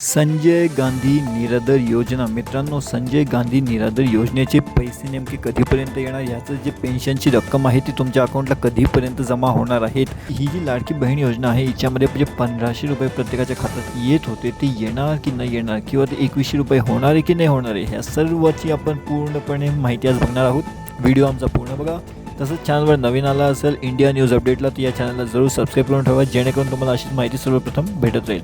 संजय गांधी निराधार योजना. मित्रांनो संजय गांधी निराधार योजनेचे पैसे नेमके कधीपर्यंत येणार? याचं जे पेन्शनची रक्कम आहे ती तुमच्या अकाउंटला कधीपर्यंत जमा होणार आहेत? ही जी लाडकी बहीण योजना आहे हिच्यामध्ये म्हणजे पंधराशे रुपये प्रत्येकाच्या खात्यात येत होते. ते येणार की नाही येणार? किंवा ते एकवीसशे रुपये होणार आहे की नाही होणार आहे? ह्या सर्वाची आपण पूर्णपणे माहिती आज बघणार आहोत. व्हिडिओ आमचा पूर्ण बघा. तसंच चॅनलवर नवीन आला असेल इंडिया न्यूज अपडेटला तर या चॅनलला जरूर सबस्क्राईब करून ठेवा जेणेकरून तुम्हाला अशीच माहिती सर्वप्रथम भेटत राहील.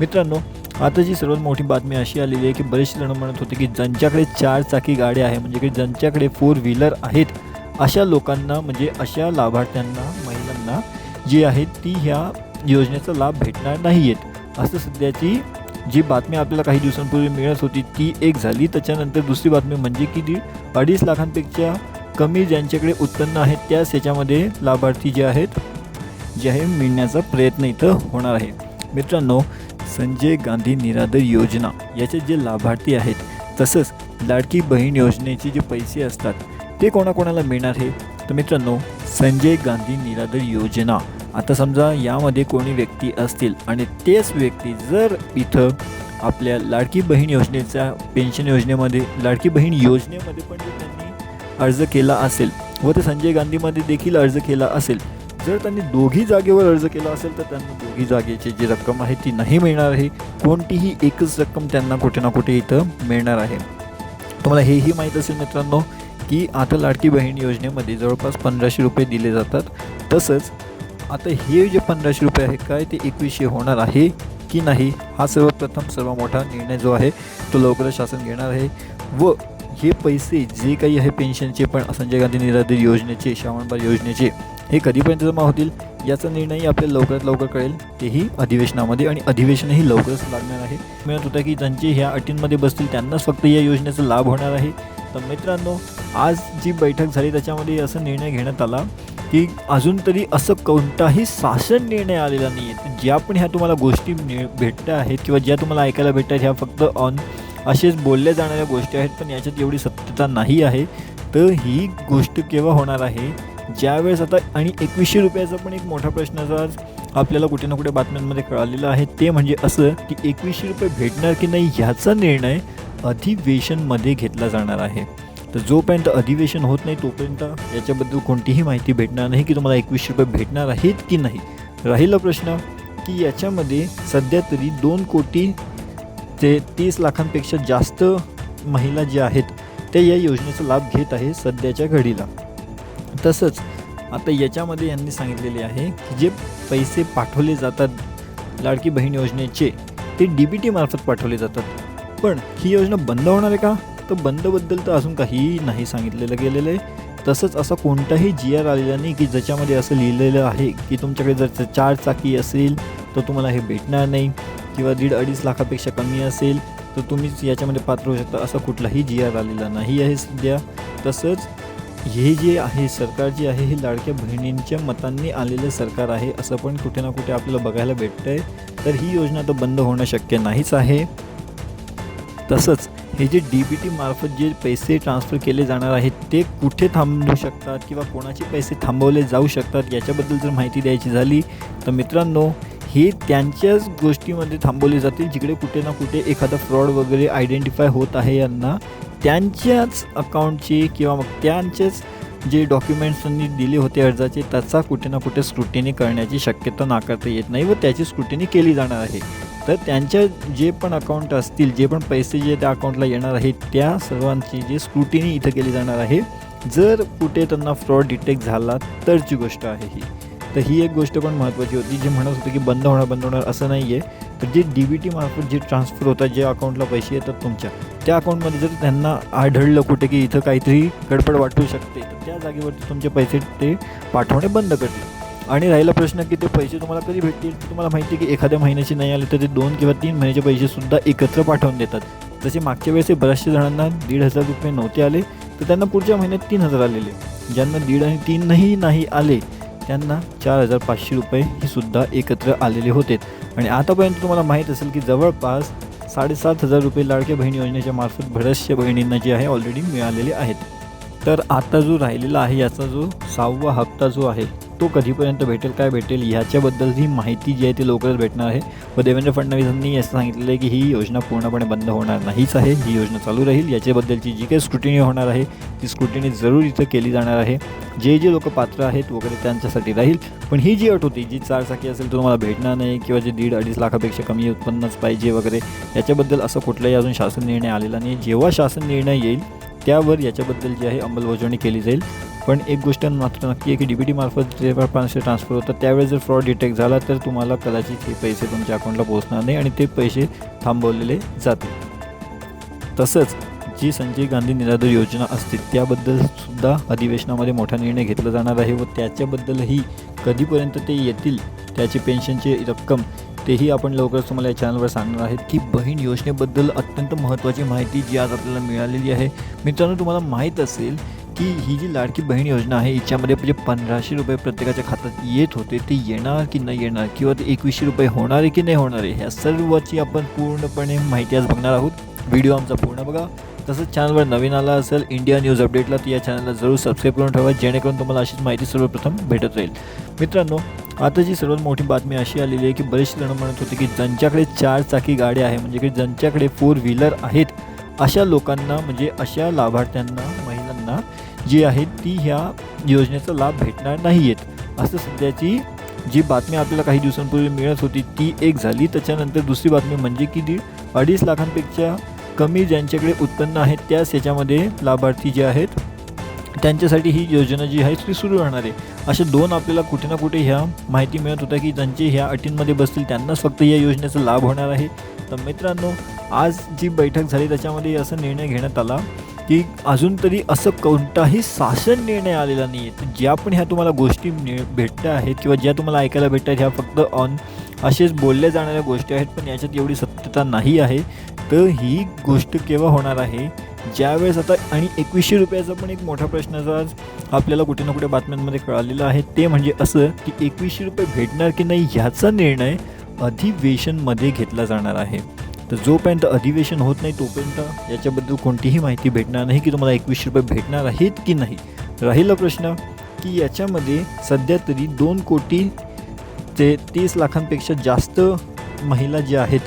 मित्रांनो आता जी सर्वात मोठी बातमी अशी आलेली आहे की बरेचसे जण म्हणत होते की ज्यांच्याकडे चार चाकी गाड्या आहे म्हणजे की ज्यांच्याकडे फोर व्हीलर आहेत अशा लोकांना म्हणजे अशा लाभार्थ्यांना महिलांना जी आहेत ती ह्या योजनेचा लाभ भेटणार नाही आहेत असं सध्याची जी बातमी आपल्याला काही दिवसांपूर्वी मिळत होती ती एक झाली. त्याच्यानंतर दुसरी बातमी म्हणजे की ती अडीच लाखांपेक्षा कमी ज्यांच्याकडे उत्पन्न आहे त्याच याच्यामध्ये लाभार्थी जे आहेत जे आहे मिळण्याचा प्रयत्न इथं होणार आहे. मित्रांनो संजय गांधी निराधार योजना याचे जे लाभार्थी आहेत तसंच लाडकी बहीण योजनेचे जे पैसे असतात ते कोणाकोणाला मिळणार हे? तर मित्रांनो संजय गांधी निराधार योजना. आता समजा यामध्ये कोणी व्यक्ती असतील आणि तेच व्यक्ती जर इथं आपल्या लाडकी बहीण योजनेच्या पेन्शन योजनेमध्ये लाडकी बहीण योजनेमध्ये पण जर त्यांनी अर्ज केला असेल व ते संजय गांधीमध्ये देखील अर्ज केला असेल जर त्यांनी दोघी जागेवर अर्ज केला असेल तर त्यांना दोघी जागेची जी रक्कम आहे ती नाही मिळणार आहे. कोणतीही एकच रक्कम त्यांना कुठे ना कुठे इथं मिळणार आहे. तुम्हाला हेही माहीत असेल मित्रांनो की आता लाडकी बहीण योजनेमध्ये जवळपास पंधराशे रुपये दिले जातात. तसंच आता हे जे पंधराशे रुपये आहे काय ते एकवीसशे होणार आहे की नाही हा सर्वप्रथम सर्व मोठा निर्णय जो आहे तो लवकरच शासन घेणार आहे. व हे पैसे जे काही आहे पेन्शनचे पण संजय गांधी निराधार योजनेचे श्रावणबाळ योजनेचे हे कधीपर्यंत जमा होतील याचा निर्णयही आपल्याला लवकरात लवकर कळेल. तेही अधिवेशनामध्ये आणि अधिवेशनही लवकरच लागणार आहे. मिळत होतं की ज्यांचे ह्या अटींमध्ये बसतील त्यांनाच फक्त या योजनेचा लाभ होणार आहे. तर मित्रांनो आज जी बैठक झाली त्याच्यामध्ये असं निर्णय घेण्यात आला की अजून तरी असं कोणताही शासन निर्णय आलेला नाही आहे ज्या पण ह्या तुम्हाला गोष्टी भेटत्या आहेत किंवा ज्या तुम्हाला ऐकायला भेटतात ह्या फक्त ऑन असेच बोलल्या जाणाऱ्या गोष्टी आहेत पण याच्यात एवढी सत्यता नाही आहे. तर ही गोष्ट केव्हा होणार आहे? ज्यावेळेस आता आणि एकवीसशे रुपयाचा पण एक मोठा प्रश्न आज आपल्याला कुठे ना कुठे बातम्यांमध्ये कळालेलं आहे. ते म्हणजे असं की एकवीसशे रुपये भेटणार की नाही ह्याचा निर्णय अधिवेशनमध्ये घेतला जाणार आहे. तर जोपर्यंत अधिवेशन होत नाही तोपर्यंत याच्याबद्दल कोणतीही माहिती भेटणार नाही की तुम्हाला एकवीसशे रुपये भेटणार आहेत की नाही. राहिला प्रश्न की याच्यामध्ये सध्या तरी दोन कोटी ते तीस लाखांपेक्षा जास्त महिला ज्या आहेत त्या या योजनेचा लाभ घेत आहे सध्याच्या घडीला. तसंच आता याच्यामध्ये यांनी सांगितलेले आहे की जे पैसे पाठवले जातात लाडकी बहीण योजनेचे ते डी बी टीमार्फत पाठवले जातात. पण ही योजना बंद होणार आहे का? तर बंदबद्दल तर अजून काहीही नाही सांगितलेलं गेलेलं आहे. तसंच असा कोणताही जी आर आलेला नाही की ज्याच्यामध्ये असं लिहिलेलं आहे की तुमच्याकडे जर चार चाकी असेल तर तुम्हाला हे भेटणार नाही किंवा दीड अडीच लाखापेक्षा कमी असेल तर तुम्हीच याच्यामध्ये पात्र होऊ शकता असा कुठलाही जी आर आलेला नाही आहे सध्या. तसंच हे जे आहे सरकार जे आहे हे लाडक्या बहिणींच्या मतांनी आलेलं सरकार आहे असं पण कुठे ना कुठे आपल्याला बघायला भेटतं आहे तर ही योजना तर बंद होणं शक्य नाहीच आहे. तसंच हे जे डी बी टी मार्फत जे पैसे ट्रान्सफर केले जाणार आहेत ते कुठे थांबू शकतात किंवा कोणाचे पैसे थांबवले जाऊ शकतात याच्याबद्दल जर माहिती द्यायची झाली तर मित्रांनो हे त्यांच्याच गोष्टीमध्ये थांबवले जातील जिकडे कुठे ना कुठे एखादा फ्रॉड वगैरे आयडेंटिफाय होत आहे यांना. त्यांच्याच अकाउंटचे किंवा मग त्यांचेच जे डॉक्युमेंट्स त्यांनी दिले होते अर्जाचे त्याचा कुठे ना कुठे स्क्रुटिनी करण्याची शक्यता नाकारता येत नाही व त्याची स्क्रुटिनी केली जाणार आहे. तर त्यांच्या जे पण अकाउंट असतील जे पण पैसे जे त्या अकाउंटला येणार आहेत त्या सर्वांची जी स्क्रुटिनी इथं केली जाणार आहे. जर कुठे त्यांना फ्रॉड डिटेक्ट झाला तरची गोष्ट आहे ही. तर ही एक गोष्ट पण महत्त्वाची होती जे म्हणत होतं की बंद होणार बंद होणार असं नाही आहे तर जे डी बी टी मार्फत जे ट्रान्सफर होतात जे अकाउंटला पैसे येतात तुमच्या त्या अकाउंटमध्ये जर त्यांना आढळलं कुठे की इथं काहीतरी गडबड वाटू शकते तर त्या जागेवरती तुमचे पैसे ते पाठवणे बंद करतील. आणि राहिला प्रश्न की ते पैसे तुम्हाला कधी भेटतील? तुम्हाला माहिती आहे की एखाद्या महिन्याचे नाही आले तर ते दोन किंवा तीन महिन्याचे पैसेसुद्धा एकत्र पाठवून देतात. जसे मागच्या वेळेस बऱ्याचशा जणांना दीड हजार रुपये नव्हते आले तर त्यांना पुढच्या महिन्यात तीन हजार आलेले. ज्यांना दीड आणि तीनही नाही आले त्यांना चार हजार पाचशे रुपये ही सुद्धा एकत्र आलेले होते. आणि आतापर्यंत तुम्हाला माहीत असेल की जवळपास साडेसात हजार रुपये लाडक्या बहीण योजनेच्या मार्फत बऱ्याचशा बहिणींना जे आहे ऑलरेडी मिळालेले आहेत. तर आता जो राहिलेला आहे याचा जो सहावा हप्ता जो आहे तो कधीपर्यंत भेटेल काय भेटेल ह्याच्याबद्दल ही माहिती जी आहे ती लवकरच भेटणार आहे. व देवेंद्र फडणवीसांनी असं सांगितलेलं आहे की ही योजना पूर्णपणे बंद होणार नाहीच आहे ही योजना चालू राहील. याच्याबद्दलची जी काही स्क्रुटिनी होणार आहे ती स्क्रुटिनी जरूर इथं केली जाणार आहे. जे जे लोक पात्र आहेत वगैरे त्यांच्यासाठी राहील. पण ही जी अट होती जी चारचाकी असेल तर तुम्हाला भेटणार नाही किंवा जे दीड अडीच लाखापेक्षा कमी उत्पन्नच पाहिजे वगैरे याच्याबद्दल असं कुठलाही अजून शासन निर्णय आलेला नाही. जेव्हा शासन निर्णय येईल त्यावर याच्याबद्दल जी आहे अंमलबजावणी केली जाईल. पण एक गोष्ट मात्र नक्की आहे की डी बी टीमार्फत जे पैसे ट्रान्सफर होतात त्यावेळेस जर फ्रॉड डिटेक्ट झाला तर तुम्हाला कदाचित हे पैसे तुमच्या अकाउंटला पोहोचणार नाही आणि ते पैसे थांबवलेले जातील. तसंच जी संजय गांधी निराधार योजना असते त्याबद्दल सुद्धा अधिवेशनामध्ये मोठा निर्णय घेतला जाणार आहे व त्याच्याबद्दलही कधीपर्यंत ते येतील त्याची पेन्शनची रक्कम तेही आपण लवकरच तुम्हाला या चॅनलवर सांगणार आहेत की बहीण योजनेबद्दल अत्यंत महत्त्वाची माहिती जी आज आपल्याला मिळालेली आहे. मित्रांनो तुम्हाला माहीत असेल की ही जी लाडकी बहीण योजना आहे याच्यामध्ये म्हणजे पंधराशे रुपये प्रत्येकाच्या खात्यात येत होते. ते येणार की नाही येणार किंवा ते एकवीसशे रुपये होणार आहे की नाही होणार आहे ह्या सर्वाची आपण पूर्णपणे माहिती आज बघणार आहोत. व्हिडिओ आमचा पूर्ण बघा. तसंच चॅनलवर नवीन आला असेल इंडिया न्यूज अपडेटला तर या चॅनलला जरूर सबस्क्राईब करून ठेवा जेणेकरून तुम्हाला अशीच माहिती सर्वप्रथम भेटत राहील. मित्रांनो आता जी सर्वात मोठी बातमी अशी आलेली आहे की बरेचसे जण म्हणत होते की ज्यांच्याकडे चार चाकी गाड्या आहे म्हणजे की ज्यांच्याकडे फोर व्हीलर आहेत अशा लोकांना म्हणजे अशा लाभार्थ्यांना जी आहेत ती ह्या योजनेचा लाभ भेटणार नाही आहेत असं सध्याची जी बातमी आपल्याला काही दिवसांपूर्वी मिळत होती ती एक झाली. त्याच्यानंतर दुसरी बातमी म्हणजे की दीड अडीच लाखांपेक्षा कमी ज्यांच्याकडे उत्पन्न आहे त्याच याच्यामध्ये लाभार्थी जे आहेत त्यांच्यासाठी ही योजना जी आहे ती सुरू राहणार आहे. अशा दोन आपल्याला कुठे ना कुठे ह्या माहिती मिळत होत्या की ज्यांचे ह्या अटींमध्ये बसतील त्यांनाच फक्त या योजनेचा लाभ होणार आहे. तर मित्रांनो आज जी बैठक झाली त्याच्यामध्ये असा निर्णय घेण्यात आला की अजून तरी असं कोणताही शासन निर्णय आलेला नाही आहे ज्या पण ह्या तुम्हाला गोष्टी मिळ भेटत्या आहेत किंवा ज्या तुम्हाला ऐकायला भेटत आहेत ह्या फक्त ऑन असेच बोलल्या जाणाऱ्या गोष्टी आहेत पण याच्यात एवढी सत्यता नाही आहे. तर ही गोष्ट केव्हा होणार आहे? ज्यावेळेस आता आणि एकवीसशे रुपयाचा पण एक मोठा प्रश्नाचा आज आपल्याला कुठे ना कुठे बातम्यांमध्ये कळालेला आहे ते म्हणजे असं की एकवीसशे रुपये भेटणार की नाही ह्याचा निर्णय अधिवेशनमध्ये घेतला जाणार आहे. तर जोपर्यंत अधिवेशन होत नाही तोपर्यंत याच्याबद्दल कोणतीही माहिती भेटणार नाही की तुम्हाला एकवीसशे रुपये भेटणार आहेत की नाही. राहिला प्रश्न की याच्यामध्ये सध्या तरी दोन कोटी ते तीस लाखांपेक्षा जास्त महिला ज्या आहेत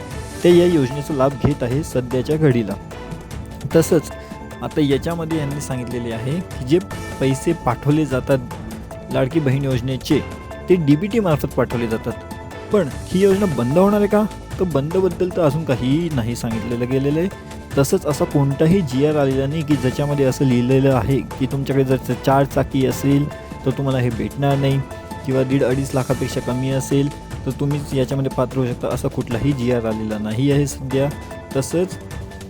ते या योजनेचा लाभ घेत आहे सध्याच्या घडीला. तसंच आता याच्यामध्ये यांनी सांगितलेले आहे की जे पैसे पाठवले जातात लाडकी बहीण योजनेचे ते डी बी टीमार्फत पाठवले जातात. पण ही योजना बंद होणार आहे का? तर बंदबद्दल तर अजून काहीही नाही सांगितलेलं गेलेलं आहे. तसंच असा कोणताही जी आर आलेला नाही की ज्याच्यामध्ये असं लिहिलेलं आहे की तुमच्याकडे जर चार चाकी असेल तर तुम्हाला हे भेटणार नाही किंवा दीड अडीच लाखापेक्षा कमी असेल तर तुम्हीच याच्यामध्ये पात्र होऊ शकता असा कुठलाही जी आर आलेला नाही आहे सध्या. तसंच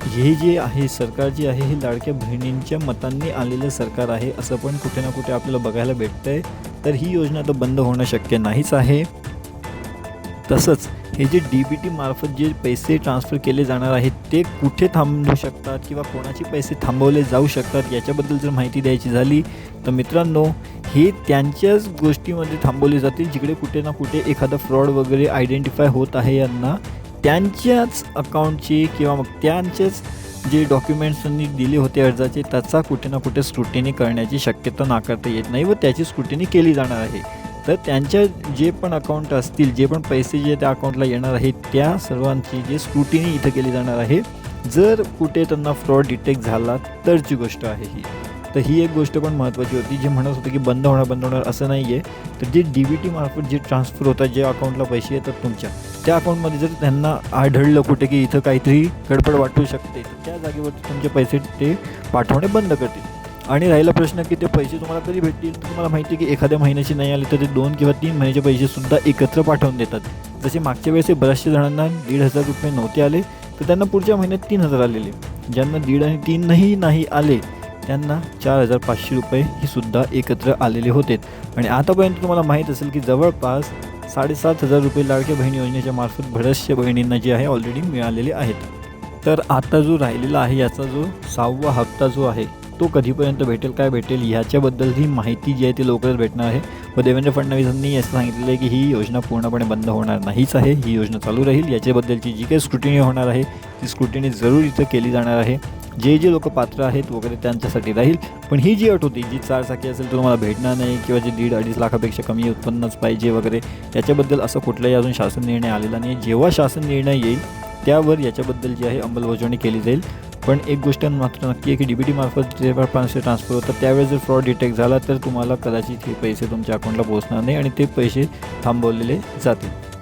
हे जे आहे सरकार जे आहे हे लाडक्या बहिणींच्या मतांनी आलेलं सरकार आहे असं पण कुठे ना कुठे आपल्याला बघायला भेटतं आहे तर ही योजना तर बंद होणं शक्य नाहीच आहे. तसंच हे जे डी बी टी मार्फत जे पैसे ट्रान्सफर केले जाणार आहेत ते कुठे थांबू शकतात किंवा कोणाचे पैसे थांबवले जाऊ शकतात याच्याबद्दल जर माहिती द्यायची झाली तर मित्रांनो हे त्यांच्याच गोष्टीमध्ये थांबवले जातील जिकडे कुठे ना कुठे एखादा फ्रॉड वगैरे आयडेंटिफाय होत आहे यांना. त्यांच्याच अकाउंटचे किंवा मग त्यांचेच जे डॉक्युमेंट्स त्यांनी दिले होते अर्जाचे त्याचा कुठे ना कुठे स्क्रुटिनी करण्याची शक्यता नाकारता येत नाही व त्याची स्क्रुटिनी केली जाणार आहे. तर त्यांच्या जे पण अकाउंट असतील जे पण पैसे जे त्या अकाउंटला येणार आहेत त्या सर्वांची जे स्क्रुटिनी इथं केली जाणार आहे. जर कुठे त्यांना फ्रॉड डिटेक्ट झाला तरची गोष्ट आहे ही. तर ही एक गोष्ट पण महत्त्वाची होती जे म्हणत होतं की बंद होणार बंद होणार असं नाही आहे तर जे डी बी टी मार्फत जे ट्रान्सफर होतात जे अकाउंटला पैसे येतात तुमच्या त्या अकाउंटमध्ये जर त्यांना आढळलं कुठे की इथं काहीतरी गडबड वाटू शकते तर त्या जागेवरती तुमचे पैसे ते पाठवणे बंद करतील. आणि राहिला प्रश्न की ते पैसे तुम्हाला कधी भेटतील? तुम्हाला माहिती आहे की एखाद्या महिन्याची नाही आले तर ते दोन किंवा तीन महिन्याचे पैसेसुद्धा एकत्र पाठवून देतात. जसे मागच्या वेळेस बऱ्याचशा जणांना दीड हजार रुपये नव्हते आले तर त्यांना पुढच्या महिन्यात तीन हजार आलेले. ज्यांना दीड आणि तीनही नाही आले त्यांना चार हजार पाचशे रुपये ही सुद्धा एकत्र आलेले होते. आणि आतापर्यंत तुम्हाला माहीत असेल की जवळपास साडेसात हजार रुपये लाडक्या बहीण योजनेच्या मार्फत बऱ्याचशा बहिणींना जे आहे ऑलरेडी मिळालेले आहेत. तर आता जो राहिलेला आहे याचा जो सहावा हप्ता जो आहे तो कधीपर्यंत भेटेल काय भेटेल ह्याच्याबद्दल ही माहिती जी आहे ती लवकरच भेटणार आहे. व देवेंद्र फडणवीसांनी असं सांगितलेलं आहे की ही योजना पूर्णपणे बंद होणार नाहीच आहे. ही योजना चालू राहील. याच्याबद्दलची जी काही स्क्रुटिनी होणार आहे ती स्क्रुटिनी जरूर इथं केली जाणार आहे. जे जे लोक पात्र आहेत वगैरे त्यांच्यासाठी राहील. पण ही जी अट होती जी चारचाकी असेल तर तुम्हाला भेटणार नाही किंवा जे दीड अडीच लाखापेक्षा कमी उत्पन्नच पाहिजे वगैरे याच्याबद्दल असं कुठलाही अजून शासन निर्णय आलेला नाही. जेव्हा शासन निर्णय येईल त्यावर याच्याबद्दल जी आहे अंमलबजावणी केली जाईल. पण एक गोष्ट मात्र नक्की आहे की डी बी टी मार्फत जेव्हा पैसे ट्रान्सफर होतात त्यावेळेस जर फ्रॉड डिटेक्ट झाला तर तुम्हाला कदाचित हे पैसे तुमच्या अकाउंटला पोहोचणार नाही आणि ते पैसे थांबवलेले जातील.